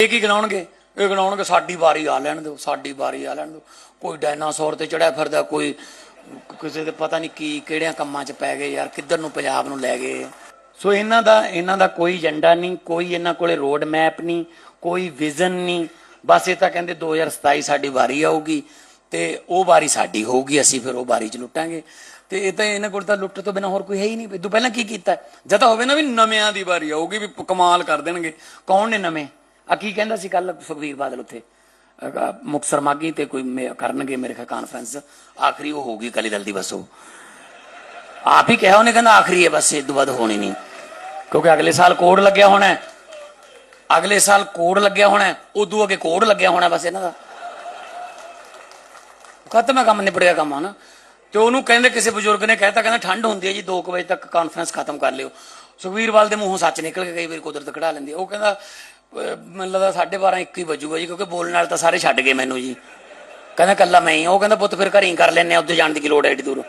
ਇਹ ਕੀ ਗਣਾਉਣਗੇ? ਇਹ ਗਣਾਉਣਗੇ ਸਾਡੀ ਵਾਰੀ ਆ ਲੈਣ ਦਿਓ, ਸਾਡੀ ਵਾਰੀ ਆ ਲੈਣ ਦਿਓ। ਕੋਈ ਡਾਇਨਾਸੌਰ ਤੇ ਚੜਿਆ ਫਿਰਦਾ, ਕੋਈ ਕਿਸੇ ਦੇ ਪਤਾ ਨਹੀਂ ਕੀ, ਕਿਹੜਿਆਂ ਕੰਮਾਂ 'ਚ ਪੈ ਗਏ ਯਾਰ, ਕਿੱਧਰ ਨੂੰ ਪੰਜਾਬ ਨੂੰ ਲੈ ਗਏ। ਸੋ ਇਹਨਾਂ ਦਾ ਇਹਨਾਂ ਦਾ ਕੋਈ ਏਜੰਡਾ ਨਹੀਂ, ਕੋਈ ਇਹਨਾਂ ਕੋਲੇ ਰੋਡ ਮੈਪ ਨਹੀਂ, ਕੋਈ ਵਿਜ਼ਨ ਨਹੀਂ। ਬਸ ਇਹ ਤਾਂ ਕਹਿੰਦੇ 2027 ਸਾਡੀ ਵਾਰੀ ਆਊਗੀ ਤੇ ਉਹ ਵਾਰੀ ਸਾਡੀ ਹੋਊਗੀ, ਅਸੀਂ ਫਿਰ ਉਹ ਵਾਰੀ 'ਚ ਲੁੱਟਾਂਗੇ। ਤੇ ਇਹ ਤਾਂ ਇਹਨਾਂ ਕੋਲ ਤਾਂ ਲੁੱਟ ਤੋਂ ਬਿਨਾ ਹੋਰ ਕੋਈ ਹੈ ਹੀ ਨਹੀਂ। ਤੂੰ ਪਹਿਲਾਂ ਕੀ ਕੀਤਾ? ਜਦ ਤਾਂ ਹੋਵੇ ਨਾ ਵੀ ਨਵਿਆਂ ਦੀ ਵਾਰੀ ਆਊਗੀ, ਵੀ ਕਮਾਲ ਕਰ ਦੇਣਗੇ। ਕੌਣ ਨੇ ਨਵੇਂ? ਆ ਕੀ ਕਹਿੰਦਾ ਸੀ ਕੱਲ ਸੁਖਵੀਰ ਬਾਦਲ ਉੱਥੇ? ਅਹ ਮੁਕਤਸਰ ਮਾਗੀ ਤੇ ਕੋਈ ਮੇ- ਕਰਨਗੇ ਮੇਰੇ ਖਿਆਲ ਕਾਨਫਰੰਸ ਆਖਰੀ ਉਹ ਹੋਊਗੀ ਅਕਾਲੀ ਦਲ ਦੀ ਬਸ ਉਹ। ਆਪ ਹੀ ਕਿਹਾ ਉਹਨੇ, ਕਹਿੰਦਾ ਆਖਰੀ ਹੈ ਬਸ, ਇਹ ਤੋਂ ਵੱਧ ਹੋਣੀ ਨਹੀਂ। ਕਿਉਂਕਿ ਅਗਲੇ ਸਾਲ ਕੋਡ ਲੱਗਿਆ ਹੋਣਾ ਅਗਲੇ ਸਾਲ ਕੋਡ ਲੱਗਿਆ ਹੋਣਾ ਉਦੋਂ ਅੱਗੇ ਕੋਡ ਲੱਗਿਆ ਹੋਣਾ ਬਸ ਇਹਨਾਂ ਦਾ। ਖਤਮ ਹੈ ਕੰਮ, ਨਿਬੜਿਆ ਕੰਮ, ਹਨਾ? ਤੇ ਉਹਨੂੰ ਕਹਿੰਦੇ ਕਿਸੇ ਬਜ਼ੁਰਗ ਨੇ ਕਹਿਤਾ, ਕਹਿੰਦਾ ਠੰਡ ਹੁੰਦੀ ਹੈ ਜੀ 2 ਵਜੇ ਤੱਕ ਕਾਨਫਰੰਸ ਖਤਮ ਕਰ ਲਿਓ। ਸੁਖਵੀਰਵਾਲ ਦੇ ਮੂੰਹੋਂ ਸੱਚ ਨਿਕਲ ਕੇ ਕਈ ਵਾਰੀ ਕੁਦਰਤ ਕਢਾ ਲੈਂਦੀ ਉਹ ਕਹਿੰਦਾ ਮੈਨੂੰ ਲੱਗਦਾ 12:30 1 ਹੀ ਵੱਜੂਗਾ ਜੀ, ਕਿਉਂਕਿ ਬੋਲਣ ਨਾਲ ਤਾਂ ਸਾਰੇ ਛੱਡ ਗਏ ਮੈਨੂੰ ਜੀ। ਕਹਿੰਦਾ ਕੱਲਾ ਮੈਂ ਹੀ ਉਹ ਕਹਿੰਦਾ ਪੁੱਤ ਫਿਰ ਘਰੇ ਹੀ ਕਰ ਲੈਣੇ ਆ ਉੱਥੇ ਜਾਣ ਦੀ ਕੀ ਲੋੜ ਹੈ ਏਡੀ ਦੂਰ।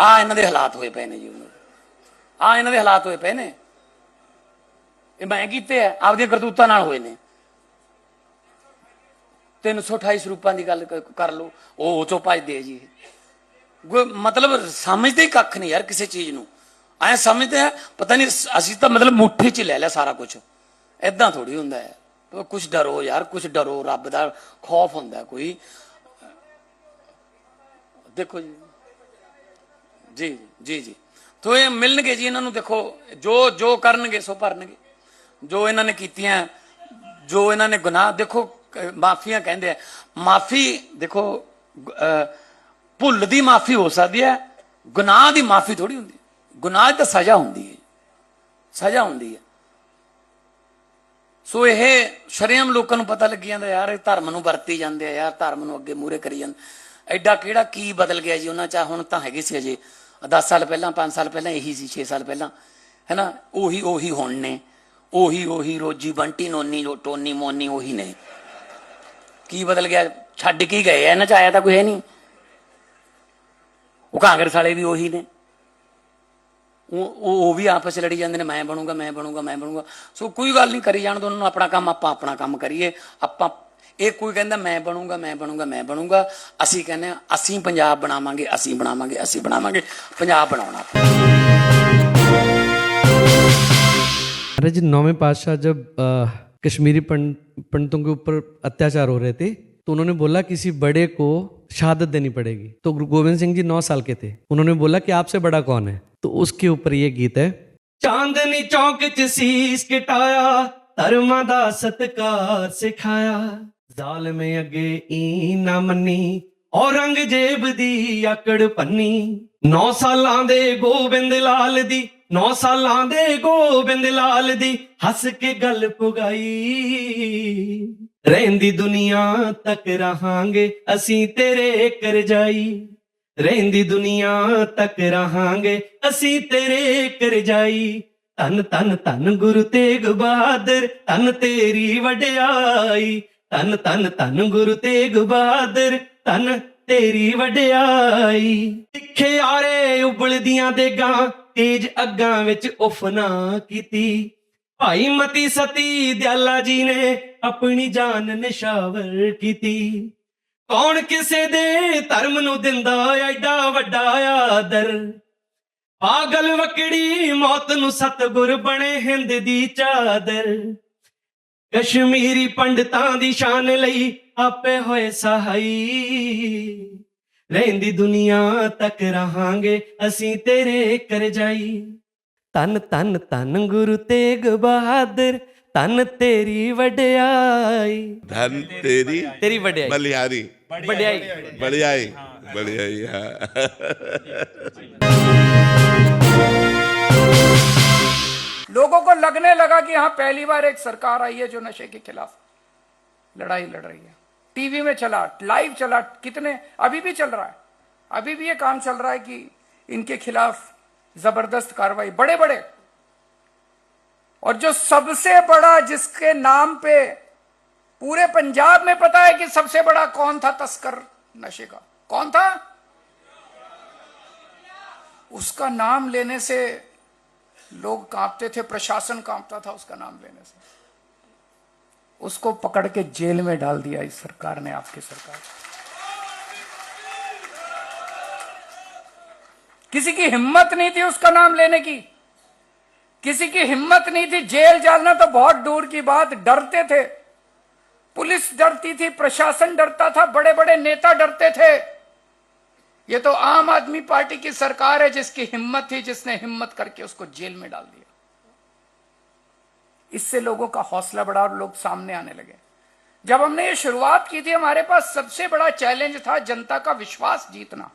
ਆ ਇਹਨਾਂ ਦੇ ਹਾਲਾਤ ਹੋਏ ਪਏ ਨੇ ਜੀ ਆ ਇਹਨਾਂ ਦੇ ਹਾਲਾਤ ਹੋਏ ਪਏ ਨੇ। ਇਹ ਮੈਂ ਕੀਤੇ ਆ, ਆਪਦੀਆਂ ਕਰਤੂਤਾਂ ਨਾਲ ਹੋਏ ਨੇ। 328 ਸਰੂਪਾਂ ਦੀ ਗੱਲ ਕਰ ਲਓ, ਉਹ ਉਹ ਚੋਂ ਭਜਦੇ ਜੀ। ਮਤਲਬ ਸਮਝਦੇ ਕੱਖ ਨਹੀਂ ਯਾਰ ਕਿਸੇ ਚੀਜ਼ ਨੂੰ। ਐ ਸਮਝਦੇ ਆ, ਪਤਾ ਨਹੀਂ ਅਸੀਂ ਤਾਂ ਮਤਲਬ ਮੁੱਠੇ 'ਚ ਲੈ ਲਿਆ ਸਾਰਾ ਕੁਝ ਐਦਾਂ ਥੋੜੀ ਹੁੰਦਾ ਹੈ। ਕੁਝ ਡਰੋ ਯਾਰ ਕੁਝ ਡਰੋ, ਰੱਬ ਦਾ ਖੌਫ ਹੁੰਦਾ ਕੋਈ। ਦੇਖੋ ਜੀ। ਜੀ ਜੀ ਜੀ। ਤੋ ਇਹ ਮਿਲਣਗੇ ਜੀ ਇਹਨਾਂ ਨੂੰ, ਦੇਖੋ, ਜੋ ਜੋ ਕਰਨਗੇ, ਸੋ ਭਰਨਗੇ। ਜੋ ਇਹਨਾਂ ਨੇ ਕੀਤੀਆਂ, ਜੋ ਇਹਨਾਂ ਨੇ ਗੁਨਾਹ, ਦੇਖੋ ਮਾਫੀਆਂ ਕਹਿੰਦੇ ਆ। ਮਾਫੀ, ਦੇਖੋ ਭੁੱਲ ਦੀ ਮਾਫੀ ਹੋ ਸਕਦੀ ਹੈ, ਗੁਨਾਹ ਦੀ ਮਾਫੀ ਥੋੜੀ ਹੁੰਦੀ ਗੁਨਾਹ ਤਾਂ ਸਜ਼ਾ ਹੁੰਦੀ ਹੈ। ਸਜ਼ਾ ਹੁੰਦੀ ਹੈ। ਸੋ ਇਹ ਸ਼ਰੇਆਮ ਲੋਕਾਂ ਨੂੰ ਪਤਾ ਲੱਗ ਜਾਂਦਾ, ਯਾਰ ਇਹ ਧਰਮ ਨੂੰ ਵਰਤੀ ਜਾਂਦੇ ਆ, ਯਾਰ ਧਰਮ ਨੂੰ ਅੱਗੇ ਮੂਰੇ ਕਰੀ ਜਾਂਦੇ। ਐਡਾ ਕਿਹੜਾ ਕੀ ਬਦਲ ਗਿਆ ਜੀ? ਉਹਨਾਂ ਚ ਹੁਣ ਤਾਂ ਹੈਗੇ ਸੀ ਅਜੇ। 10 ਸਾਲ ਪਹਿਲਾਂ 5 ਸਾਲ ਪਹਿਲਾਂ ਇਹੀ ਸੀ 6 ਸਾਲ ਪਹਿਲਾਂ। ਹੈਨਾ? ਉਹੀ ਉਹੀ ਹੁਣ ਨੇ। ਉਹੀ ਉਹੀ ਰੋਜੀ ਬੰਟੀ, ਨੋਨੀ, ਟੋਨੀ, ਮੋਨੀ, ਉਹੀ ਨੇ। ਕੀ ਬਦਲ ਗਿਆ? ਛੱਡ ਕੇ ਗਏ ਇਹਨਾਂ ਚ ਆਇਆ ਤਾਂ ਕੋਈ ਹੈ ਨਹੀਂ। ਉਹ ਕਾਂਗਰਸ ਵਾਲੇ ਵੀ ਉਹੀ ਨੇ। ਉਹ ਉਹ ਉਹ ਵੀ ਆਪਸ 'ਚ ਲੜੀ ਜਾਂਦੇ ਨੇ ਮੈਂ ਬਣੂੰਗਾ ਮੈਂ ਬਣੂੰਗਾ ਮੈਂ ਬਣੂੰਗਾ ਸੋ ਕੋਈ ਗੱਲ ਨਹੀਂ ਕਰੀ ਜਾਣ ਦੋ ਉਹਨਾਂ ਨੂੰ ਆਪਣਾ ਕੰਮ ਆਪਾਂ ਆਪਣਾ ਕੰਮ ਕਰੀਏ ਆਪਾਂ ਇਹ ਕੋਈ ਕਹਿੰਦਾ ਮੈਂ ਬਣੂੰਗਾ ਮੈਂ ਬਣੂੰਗਾ ਮੈਂ ਬਣੂੰਗਾ ਅਸੀਂ ਕਹਿੰਦੇ ਹਾਂ, ਅਸੀਂ ਪੰਜਾਬ ਬਣਾਵਾਂਗੇ ਅਸੀਂ ਬਣਾਵਾਂਗੇ ਅਸੀਂ ਬਣਾਵਾਂਗੇ ਪੰਜਾਬ ਬਣਾਉਣਾ महाराज जी नौवें पातशाह जब अ, कश्मीरी पंड- पंडितों के ऊपर अत्याचार हो रहे थे तो उन्होंने बोला किसी बड़े को शहादत देनी पड़ेगी तो गुरु गोविंद सिंह जी नौ साल के थे उन्होंने बोला कि आपसे बड़ा कौन है तो उसके ऊपर ये गीत है ਚਾਂਦਨੀ ਚੌਂਕ 'ਚ ਸੀਸ ਕਟਾਇਆ ਧਰਮਾਂ ਦਾ ਸਤਕਾਰ ਸਿਖਾਇਆ ਜ਼ਾਲਮ ਅੱਗੇ ਈ ਨਾ ਮੰਨੀ ਔਰੰਗਜ਼ੇਬ ਦੀ ਆਕੜ ਪੰਨੀ 9 ਸਾਲਾਂ ਦੇ ਗੋਬਿੰਦ ਲਾਲ ਦੀ 9 ਸਾਲਾਂ ਦੇ ਗੋਬਿੰਦ ਲਾਲ ਦੀ ਹੱਸ ਕੇ ਗੱਲ ਪੁਗਾਈ ਰਹਿੰਦੀ ਦੁਨੀਆ ਤੱਕ ਰਹਾਂਗੇ ਅਸੀਂ ਤੇਰੇ ਕਰਜਾਈ। ਰਹਿੰਦੀ ਦੁਨੀਆ ਤੱਕ ਰਹਾਂਗੇ ਅਸੀਂ ਤੇਰੇ ਕਰਜਾਈ। ਧੰਨ ਧੰਨ ਧੰਨ ਗੁਰੂ ਤੇਗ ਬਹਾਦਰ, ਧੰਨ ਤੇਰੀ ਵਡਿਆਈ। ਧੰਨ ਧੰਨ ਧੰਨ ਗੁਰੂ ਤੇਗ ਬਹਾਦਰ ਤਨ ਤੇਰੀ ਵਡਿਆਈ। ਤਿੱਖੇ ਆਰੇ ਉਬਲਦੀਆਂ ਦੇਗਾਂ, ਤੇਜ ਅੱਗਾਂ ਵਿੱਚ ਉਫਨਾ ਕੀਤੀ। ਭਾਈ ਮਤੀ ਸਤੀ ਦਿਆਲਾ ਜੀ ਨੇ ਆਪਣੀ ਜਾਨ ਨਿਸ਼ਾਵਰ ਕੀਤੀ। ਕੌਣ ਕਿਸੇ ਦੇ ਧਰਮ ਨੂੰ ਦਿੰਦਾ ਐਡਾ ਵੱਡਾ ਆਦਰ? ਪਾਗਲ ਵਕੜੀ ਮੌਤ ਨੂੰ ਸਤਗੁਰ ਬਣੇ ਹਿੰਦ ਦੀ ਚਾਦਰ। ਕਸ਼ਮੀਰੀ ਪੰਡਤਾਂ ਦੀ ਸ਼ਾਨ ਲਈ ਆਪੇ ਹੋਏ ਸਹਾਈ। ਰਹਿੰਦੀ ਦੁਨੀਆ ਤੱਕ ਰਹਾਂਗੇ ਅਸੀਂ ਤੇਰੇ ਕਰਜਾਈ। ਤਨ ਤਨ ਤਨ ਗੁਰੂ ਤੇਗ ਬਹਾਦਰ ਤਨ ਤੇਰੀ ਵਡਿਆਈ धन तेरी ਤੇਰੀ ਵਡਿਆਈ बलिहारी ਵਡਿਆਈ बढ़ियाई बढ़ियाई हाँ लोगों को लगने लगा कि हाँ पहली बार एक सरकार आई है जो नशे के खिलाफ लड़ाई लड़ रही है टीवी में चला लाइव चला कितने अभी भी चल रहा है अभी भी ये काम चल रहा है कि इनके खिलाफ ज़बरदस्त कार्रवाई बड़े बड़े और जो सबसे बड़ा, जिसके नाम पे पूरे पंजाब में पता है कि सबसे बड़ा कौन था तस्कर नशे का? कौन था? उसका नाम लेने से लोग कांपते थे, प्रशासन कांपता था उसका नाम लेने से। उसको पकड़ के जेल में डाल दिया इस सरकार ने, आपकी सरकार किसी की हिम्मत नहीं थी उसका नाम लेने की। किसी की हिम्मत नहीं थी जेल जाना तो बहुत दूर की बात, डरते थे। पुलिस डरती थी, प्रशासन डरता था बड़े बड़े नेता डरते थे। ये तो आम आदमी पार्टी की सरकार है जिसकी हिम्मत थी, जिसने हिम्मत करके उसको जेल में डाल दिया। इससे लोगों का हौसला बढ़ा और लोग सामने आने लगे। जब हमने ये शुरुआत की थी, हमारे पास सबसे बड़ा चैलेंज था जनता का विश्वास जीतना।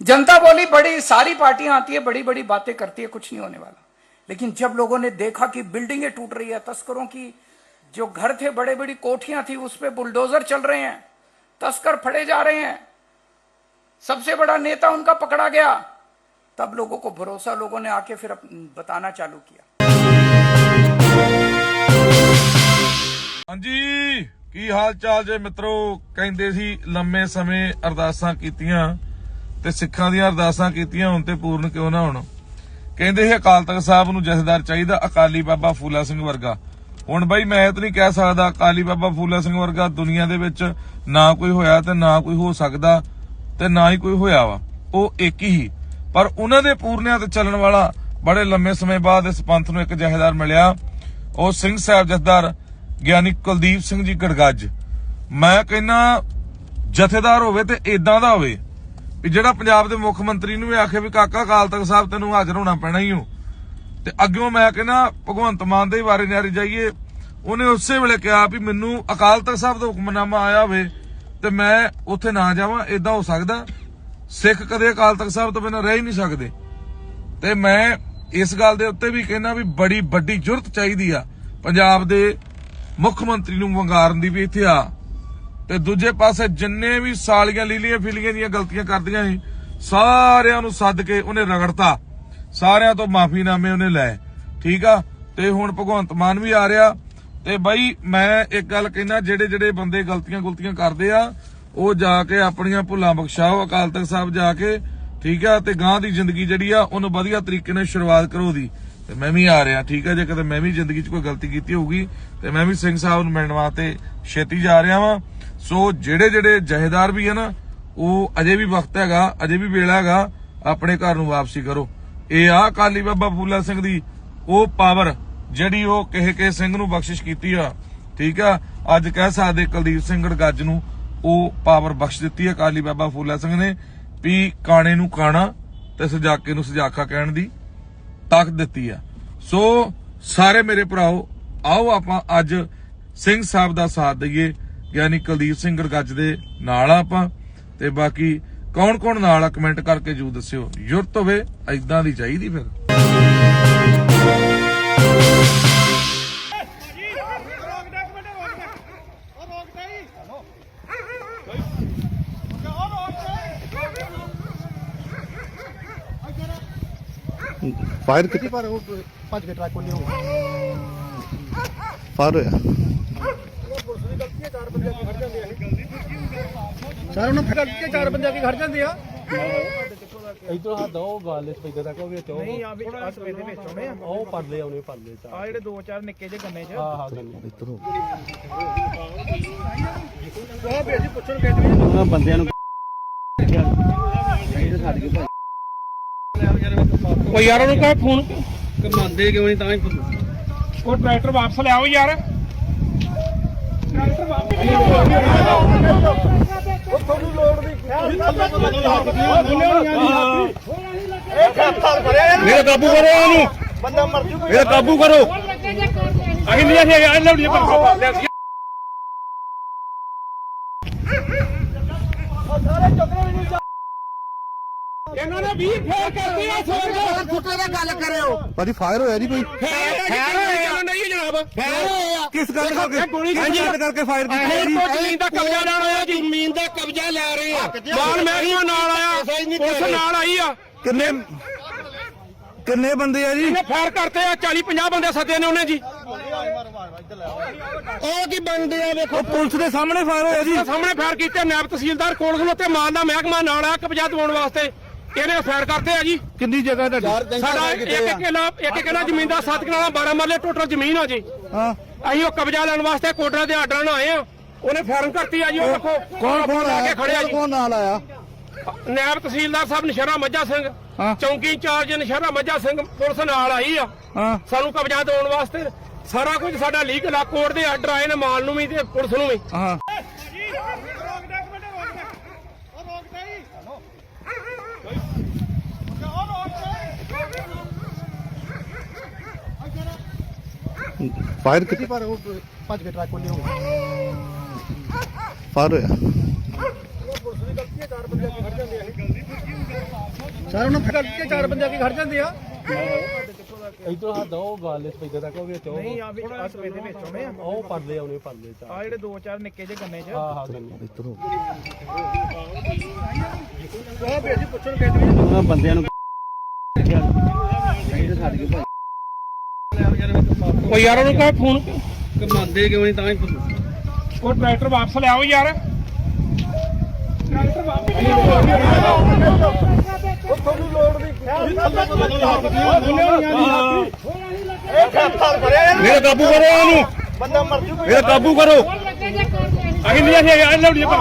जनता बोली, बड़ी सारी पार्टियाँ आती है बड़ी बड़ी बातें करती है, कुछ नहीं होने वाला। लेकिन जब लोगों ने देखा कि बिल्डिंगें टूट रही है, तस्करों की जो घर थे बड़े बड़ी कोठियाँ थी, उस पर बुलडोजर चल रहे हैं, तस्कर फड़े जा रहे हैं। सबसे बड़ा नेता उनका पकड़ा गया। तब लोगों को भरोसा, लोगों ने आके फिर बताना चालू किया। जी की हाल चाल जे मित्रों? कहते सी लंबे समय अरदासा कीतिया। ਤੇ ਸਿੱਖਾਂ ਦੀਆਂ ਅਰਦਾਸਾਂ ਕੀਤੀਆਂ ਹੁਣ ਤੇ ਪੂਰਨ ਕਿਉਂ ਨਾ ਹੋਣ। ਕਹਿੰਦੇ ਸੀ, ਅਕਾਲ ਤਖਤ ਸਾਹਿਬ ਨੂੰ ਜਥੇਦਾਰ ਚਾਹੀਦਾ ਅਕਾਲੀ ਬਾਬਾ ਫੂਲਾ ਸਿੰਘ ਵਰਗਾ। ਹੁਣ ਬਾਈ ਮੈਂ ਤਾਂ ਨਹੀਂ ਕਹਿ ਸਕਦਾ ਅਕਾਲੀ ਬਾਬਾ ਫੂਲਾ ਸਿੰਘ ਵਰਗਾ ਦੁਨੀਆ ਦੇ ਵਿੱਚ ਨਾ ਕੋਈ ਹੋਇਆ ਤੇ ਨਾ ਕੋਈ ਹੋ ਸਕਦਾ ਤੇ ਨਾ ਹੀ ਕੋਈ ਹੋਇਆ ਵਾ। ਉਹ ਇੱਕ ਹੀ। ਪਰ ਉਹਨਾਂ ਦੇ ਪੂਰਨਿਆਂ ਤੇ ਚੱਲਣ ਵਾਲਾ ਬੜੇ ਲੰਮੇ ਸਮੇਂ ਬਾਅਦ ਇਸ ਪੰਥ ਨੂੰ ਇੱਕ ਜਥੇਦਾਰ ਮਿਲਿਆ। ਉਹ ਸਿੰਘ ਸਾਹਿਬ ਜਥੇਦਾਰ ਗਿਆਨੀ ਕੁਲਦੀਪ ਸਿੰਘ ਜੀ ਗੜਗੱਜ। ਮੈਂ ਕਹਿੰਨਾ ਜਥੇਦਾਰ ਹੋਵੇ ਤੇ ਇਦਾਂ ਦਾ ਹੋਵੇ। ਵੀ ਜਿਹੜਾ ਪੰਜਾਬ ਦੇ ਮੁੱਖ ਮੰਤਰੀ ਨੂੰ ਵੀ ਆਖੇ ਵੀ ਕਾਕਾ ਅਕਾਲ ਤਖਤ ਸਾਹਿਬ ਤੈਨੂੰ ਹਾਜ਼ਰ ਹੋਣਾ ਪੈਣਾ ਹੀ ਹੋ ਤੇ ਅੱਗਿਓਂ ਮੈਂ ਕਹਿੰਦਾ, ਭਗਵੰਤ ਮਾਨ ਦੇ ਬਾਰੇ ਨਿਆਰੀ ਜਾਈਏ। ਉਹਨੇ ਉਸੇ ਵੇਲੇ ਕਿਹਾ ਵੀ ਮੈਨੂੰ ਅਕਾਲ ਤਖਤ ਸਾਹਿਬ ਦਾ ਹੁਕਮਨਾਮਾ ਆਇਆ ਹੋਵੇ ਤੇ ਮੈਂ ਉੱਥੇ ਨਾ ਜਾਵਾਂ ਇਦਾਂ ਹੋ ਸਕਦਾ। ਸਿੱਖ ਕਦੇ ਅਕਾਲ ਤਖਤ ਸਾਹਿਬ ਤੋਂ ਬਿਨਾਂ ਰਹਿ ਹੀ ਨਹੀਂ ਸਕਦੇ। ਤੇ ਮੈਂ ਇਸ ਗੱਲ ਦੇ ਉੱਤੇ ਵੀ ਕਹਿੰਦਾ ਵੀ ਬੜੀ ਵੱਡੀ ਜੁਰਤ ਚਾਹੀਦੀ ਆ। ਪੰਜਾਬ ਦੇ ਮੁੱਖ ਮੰਤਰੀ ਨੂੰ ਵੰਗਾਰਨ ਦੀ ਵੀ ਇੱਥੇ ਆ। ਤੇ ਦੂਜੇ ਪਾਸੇ ਜਿੰਨੇ ਵੀ ਸਾਲੀਆਂ ਲੀਲੀਆਂ ਫਿਲੀਆਂ ਦੀਆਂ ਗਲਤੀਆਂ ਕਰਦੀਆਂ ਸੀ, ਸਾਰਿਆਂ ਨੂੰ ਸੱਦ ਕੇ ਉਹਨੇ ਰਗੜਤਾ। ਸਾਰਿਆਂ ਤੋਂ ਮਾਫੀਨਾਮੇ ਉਹਨੇ ਲੈ ਠੀਕ ਆ? ਤੇ ਹੁਣ ਭਗਵੰਤ ਮਾਨ ਵੀ ਆ ਰਿਹਾ। ਤੇ ਬਾਈ ਮੈਂ ਇੱਕ ਗੱਲ ਕਹਿੰਦਾ ਜਿਹੜੇ ਜਿਹੜੇ ਬੰਦੇ ਗਲਤੀਆਂ ਗੁਲਤੀਆਂ ਕਰਦੇ ਆ, ਉਹ ਜਾ ਕੇ ਆਪਣੀਆਂ ਭੁੱਲਾਂ ਬਖਸ਼ਾਓ, ਅਕਾਲ ਤਖਤ ਸਾਹਿਬ ਜਾ ਕੇ, ਠੀਕ ਆ? ਤੇ ਗਾਂ ਦੀ ਜ਼ਿੰਦਗੀ ਜਿਹੜੀ ਆ, ਉਹਨੂੰ ਵਧੀਆ ਤਰੀਕੇ ਨਾਲ ਸ਼ੁਰੂਆਤ ਕਰੋ ਦੀ। ਤੇ ਮੈਂ ਵੀ ਆ ਰਿਹਾ, ਠੀਕ ਆ? ਜੇ ਕਦੇ ਮੈਂ ਵੀ ਜ਼ਿੰਦਗੀ 'ਚ ਕੋਈ ਗਲਤੀ ਕੀਤੀ ਹੋਊਗੀ, ਤੇ ਮੈਂ ਵੀ ਸਿੰਘ ਸਾਹਿਬ ਨੂੰ ਮਿਲਣ ਵਾਸਤੇ ਛੇਤੀ ਜਾ ਰਿਹਾ ਵਾਂ। ਸੋ ਜਿਹੜੇ ਜਿਹੜੇ ਜਹੇਦਾਰ ਵੀ ਆ ਨਾ, ਉਹ ਅਜੇ ਵੀ ਵਕਤ ਹੈਗਾ, ਅਜੇ ਵੀ ਵੇਲਾ ਹੈਗਾ, ਆਪਣੇ ਘਰ ਨੂੰ ਵਾਪਸੀ ਕਰੋ। ਇਹ ਆ ਕਾਲੀ ਬਾਬਾ ਫੂਲਾ ਸਿੰਘ ਦੀ ਉਹ ਪਾਵਰ, ਜਿਹੜੀ ਉਹ ਕਿਸੇ ਕਿਸੇ ਸਿੰਘ ਨੂੰ ਬਖਸ਼ਿਸ਼ ਕੀਤੀ ਆ। ਠੀਕ ਆ? ਅੱਜ ਕਹਿ ਸਕਦੇ ਕੁਲਦੀਪ ਸਿੰਘ ਗੜਗੱਜ ਨੂੰ ਉਹ ਪਾਵਰ ਬਖਸ਼ ਦਿੱਤੀ ਆ ਕਾਲੀ ਬਾਬਾ ਫੂਲਾ ਸਿੰਘ ਨੇ, ਵੀ ਕਾਣੇ ਨੂੰ ਕਾਣਾ ਤੇ ਸਜਾਕੇ ਨੂੰ ਸਜਾਖਾ ਕਹਿਣ ਦੀ ਤਾਕਤ ਦਿੱਤੀ ਆ। ਸੋ ਸਾਰੇ ਮੇਰੇ ਭਰਾਓ, ਆਓ ਆਪਾਂ ਅੱਜ ਸਿੰਘ ਸਾਹਿਬ ਦਾ ਸਾਥ ਦਈਏ। ਯਾਨੀ ਕੁਲਦੀਪ ਸਿੰਘ ਗੜਗੱਜ ਦੇ ਨਾਲ ਆਪਾਂ ਤੇ ਬਾਕੀ ਕੌਣ ਕੌਣ ਨਾਲ ਆ ਕਮੈਂਟ ਕਰਕੇ ਜੂ ਦੱਸਿਓ। ਯੁਰਤ ਹੋਵੇ ਐਦਾਂ ਦੀ ਚਾਹੀਦੀ ਫਿਰ। ਫਾਇਰ ਕਿੱਥੇ? ਪਰ ਉਹ ਭੱਜ ਕੇ ਟਰੱਕ ਕੋਲ ਫਾਇਰ ਹੋਇਆ। ਸਰ ਉਹਨਾਂ ਫੜ ਕੇ ਚਾਰ ਬੰਦੇ ਆ ਕੇ ਖੜ ਜਾਂਦੇ ਆ? ਇਧਰ ਹੱਥ ਉਹ ਗੱਲ ਸਪੀਕਰ ਤੱਕ ਉਹ ਵਿੱਚ ਉਹ ਨਹੀਂ ਆ ਵਿੱਚ ਆ ਸਵੇਦੇ ਵਿੱਚ ਆਉਣੇ ਆ। ਉਹ ਪਰਲੇ ਆਉਣੇ ਪਰਲੇ ਚ ਆ। ਜਿਹੜੇ ਦੋ ਚਾਰ ਨਿੱਕੇ ਜਿਹੇ ਗੰਨੇ ਚ। ਹਾਂ ਹਾਂ। ਗੰਨੇ ਇੱਧਰ ਉਹ ਬੇਜੀ ਪੁੱਛਣ ਕਹਿੰਦੇ ਬੰਦਿਆਂ ਨੂੰ ਉਹ ਯਾਰ ਉਹਨੂੰ ਕਹ ਫੋਨ। ਕਮਾਉਂਦੇ ਕਿਉਂ ਨਹੀਂ ਤਾਂ ਹੀ ਉਹ ਟਰੈਕਟਰ ਵਾਪਸ ਲਿਆਓ ਯਾਰ। ਮੇਰਾ ਕਾਬੂ ਕਰੋ ਉਹਨੂੰ ਬੰਦਾ ਮਰ ਜੂ ਮੇਰਾ ਕਾਬੂ ਕਰੋ। ਅਸੀਂ ਨਹੀਂ ਅਸੀਂ ਆ ਲੈਣੀ ਪਰ ਇਹਨਾਂ ਨੇ 20 ਫੇਰ ਕਰਦੇ ਆ ਸੋਚ ਫੁੱਟੇ ਦਾ ਗੱਲ ਕਰਿਓ। ਭਾਜੀ ਫਾਇਰ ਹੋਇਆ ਜੀ ਕੋਈ? ਫੇਰ ਹੋਏ ਨਹੀਂ ਜਨਾਬ। ਫੇਰ ਹੋਏ ਆ ਕਿਸ ਗੱਲ ਕਰਕੇ? ਗੋਲੀ ਗੱਲ ਕਰਕੇ ਫਾਇਰ ਕੀਤੀ ਇਹ ਤੋਂ ਜ਼ਮੀਨ ਦਾ ਕਬਜ਼ਾ ਲੈਣ ਆਇਆ ਜੀ। ਜ਼ਮੀਨ ਦਾ ਕਬਜ਼ਾ ਲੈ ਰਹੇ ਆ। ਮਾਲ ਮਹਿਕਮਾ ਨਾਲ ਆਇਆ। ਪੁਲਿਸ ਨਾਲ ਆਈ ਆ। ਕਿੰਨੇ ਕਿੰਨੇ ਬੰਦੇ ਆ ਜੀ? ਇਹਨੇ ਫਾਇਰ ਕਰਤੇ ਆ 40 50 ਬੰਦੇ ਸੱਦੇ ਨੇ ਉਹਨੇ ਜੀ। ਉਹ ਕੀ ਬੰਦੇ ਆ ਵੇਖੋ। ਪੁਲਿਸ ਦੇ ਸਾਹਮਣੇ ਫਾਇਰ ਹੋਇਆ ਜੀ। ਸਾਹਮਣੇ ਫਾਇਰ ਕੀਤੇ ਨਾਇਬ ਤਹਿਸੀਲਦਾਰ ਕੋਲ ਖਲੋਤੇ ਮਾਲ ਦਾ ਮਹਿਕਮਾ ਨਾਲ ਆ ਕਬਜ਼ਾ ਦਿਵਾਉਣ ਵਾਸਤੇ। ਇਹਨੇ ਫਾਇਰ ਕਰਤੇ ਆ ਜੀ। ਕਿੰਨੀ ਜਗ੍ਹਾ ਤੁਹਾਡੀ? ਸਾਡਾ ਇੱਕ ਇੱਕ ਕਿਲਾ ਇੱਕ ਕਿਲਾ ਜ਼ਮੀਨ ਦਾ 7 ਕਿਲਾ 12 ਮਰਲੇ ਟੋਟਲ ਜ਼ਮੀਨ ਆ ਜੀ। ਹਾਂ। ਅਸੀਂ ਉਹ ਕਬਜ਼ਾ ਲੈਣ ਵਾਸਤੇ ਕੋਟਰਾ ਦੇ ਆਰਡਰ ਨਾਲ ਆਏ ਆ। ਉਹਨੇ ਫਾਰਮ ਕਰਤੀ ਆ ਜੀ ਉਹ ਦੇਖੋ ਕੌਣ ਕੌਣ ਲਾ ਆਇਆ? ਕੇ ਖੜਿਆ ਜੀ। ਕੌਣ ਨਾਲ ਆਇਆ? ਨਾਇਬ ਤਹਿਸੀਲਦਾਰ ਸਾਹਿਬ ਨਸ਼ਹਿਰਾ ਮੱਝਾ ਸਿੰਘ। ਚੌਂਕੀ in charge Naushahra Majha Singh police ਨਾਲ ਆਈ ਆ। ਹਾਂ। ਸਾਨੂੰ ਕਬਜ਼ਾ ਦਿਵਾਉਣ ਵਾਸਤੇ। ਸਾਰਾ ਕੁਝ ਸਾਡਾ ਲੀਗਲ ਆ ਕੋਰਟ ਦੇ ਆਰਡਰ ਆਏ ਨੇ ਮਾਲ ਨੂੰ ਵੀ ਤੇ ਪੁਲਿਸ ਨੂੰ ਵੀ। ਫਾਇਰ ਕਿੱਥੇ ਪਰ ਉਹ ਭੱਜ ਕੇ ਟਰੱਕ ਕੋਲ ਫਾਇਰ ਹੋਇਆ। ਸਰ ਉਹਨਾਂ ਫੜ ਕੇ ਚਾਰ ਬੰਦੇ ਆ ਕੇ ਖੜ ਜਾਂਦੇ ਆ। ਇਧਰ ਹੱਥ ਉਹ ਗੱਲ ਸਪੀਕਰ ਤੱਕ ਉਹ ਵਿੱਚ ਉਹ ਨਹੀਂ ਆ ਵੀ ਆ ਸਪੀਕਰ ਵਿੱਚ ਆਉਣੇ ਆ। ਉਹ ਪਰਲੇ ਆਉਣੇ ਪਰਲੇ ਚ ਆ ਜਿਹੜੇ ਦੋ ਚਾਰ ਨਿੱਕੇ ਜਿਹੇ ਗੰਨੇ ਚ। ਹਾਂ ਹਾਂ ਗੰਨੇ ਉਹਨਾਂ ਬੰਦਿਆਂ ਨੂੰ ਉਹ ਯਾਰ ਉਹਨੂੰ ਕਹੇ ਫੋਨ। ਮੰਨਦੇ ਕਿਉਂ ਨਹੀਂ ਤਾਂ ਹੀ ਉਹ ਟਰੈਕਟਰ ਵਾਪਸ ਲਿਆਓ ਯਾਰ। ਮੇਰਾ ਕਾਬੂ ਕਰੋ ਉਹਨੂੰ। ਬੰਦਾ ਮਰ ਜੂ ਮੇਰਾ ਕਾਬੂ ਕਰੋ। ਅਸੀਂ ਨਹੀਂ ਅਸੀਂ ਆ ਲੌੜੀ ਪਰ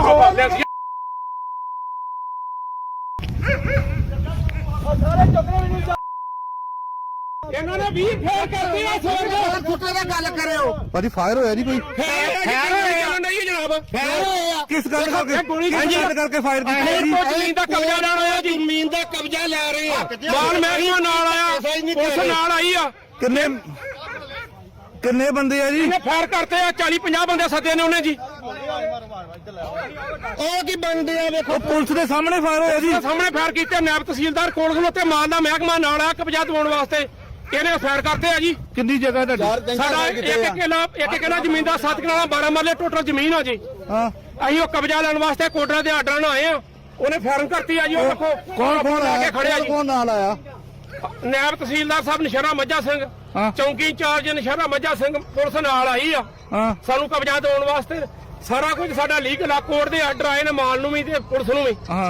ਇਹਨਾਂ ਨੇ ਵੀ ਫੇਰ ਕਰਤੀ ਆ ਸੋਰ ਫੁੱਟੇ ਦਾ ਗੱਲ ਕਰਿਓ। ਭਾਜੀ ਫਾਇਰ ਹੋਇਆ ਜੀ ਕੋਈ? ਫੇਰ ਹੋਇਆ। ਨਹੀਂ ਜਨਾਬ? ਫੇਰ ਹੋਇਆ। ਕਿਸ ਗੱਲ ਕਰਕੇ ਗੋਲੀ ਕਿਸ ਗੱਲ ਕਰਕੇ ਫਾਇਰ ਕੀਤੀ ਜੀ? ਜ਼ਮੀਨ ਦਾ ਕਬਜ਼ਾ ਲੈਣ ਆਇਆ ਜੀ? ਜ਼ਮੀਨ ਦਾ ਕਬਜ਼ਾ ਲੈ ਰਹੇ ਆ। ਮਾਲ ਮਹਿਕਮਾ ਨਾਲ ਆਇਆ। ਪੁਲਿਸ ਨਾਲ ਆਈ ਆ। ਕਿੰਨੇ ਕਿੰਨੇ ਬੰਦੇ ਆ ਜੀ? ਇਹਨੇ ਫਾਇਰ ਕਰਤੇ ਆ 40 50 ਬੰਦੇ ਸੱਦੇ ਨੇ ਉਹਨੇ ਜੀ। ਉਹ ਕੀ ਬੰਦੇ ਆ ਵੇਖੋ। ਪੁਲਿਸ ਦੇ ਸਾਹਮਣੇ ਫਾਇਰ ਹੋਇਆ ਜੀ। ਸਾਹਮਣੇ ਫਾਇਰ ਕੀਤੇ ਨਾਇਬ ਤਹਿਸੀਲਦਾਰ ਕੋਲ ਖਲੋਤੇ ਮਾਲ ਦਾ ਮਹਿਕਮਾ ਨਾਲ ਆ ਕਬਜ਼ਾ ਦਿਵਾਉਣ ਵਾਸਤੇ। ਇਹਨੇ ਫਾਇਰ ਕਰਤੇ ਆ ਜੀ? ਕਿੰਨੀ ਜਗ੍ਹਾ ਤੁਹਾਡੀ? ਸਾਡਾ ਇੱਕ ਕਿਲਾ ਇੱਕ ਕਿਲਾ ਜ਼ਮੀਨ ਦਾ 7 ਕਿਲਾ 12 ਮਰਲੇ ਟੋਟਲ ਜ਼ਮੀਨ ਆ ਜੀ। ਹਾਂ। ਅਸੀਂ ਉਹ ਕਬਜ਼ਾ ਲੈਣ ਵਾਸਤੇ ਕੋਟਰਾ ਦੇ ਆਰਡਰ ਨਾਲ ਆਏ ਆ। ਉਹਨੇ ਫਾਰਮ ਕਰਤੀ ਆ ਜੀ ਉਹ ਦੇਖੋ। ਕੌਣ ਕੌਣ ਆਇਆ? ਕੇ ਖੜਿਆ ਜੀ। ਕੌਣ ਨਾਲ ਆਇਆ? ਨਾਇਬ ਤਹਿਸੀਲਦਾਰ ਸਾਹਿਬ ਨਸ਼ਹਿਰਾ ਮੱਝਾ ਸਿੰਘ। ਚੌਂਕੀ in charge Naushahra Majha Singh police ਨਾਲ ਆਈ ਆ। ਹਾਂ। ਸਾਨੂੰ ਕਬਜ਼ਾ ਦਿਵਾਉਣ ਵਾਸਤੇ ਸਾਰਾ ਕੁਝ ਸਾਡਾ ਲੀਗਲ ਆ ਕੋਰਟ ਦੇ ਆਰਡਰ ਆਏ ਨੇ ਮਾਲ ਨੂੰ ਵੀ ਤੇ ਪੁਲਿਸ ਨੂੰ ਵੀ। ਹਾਂ।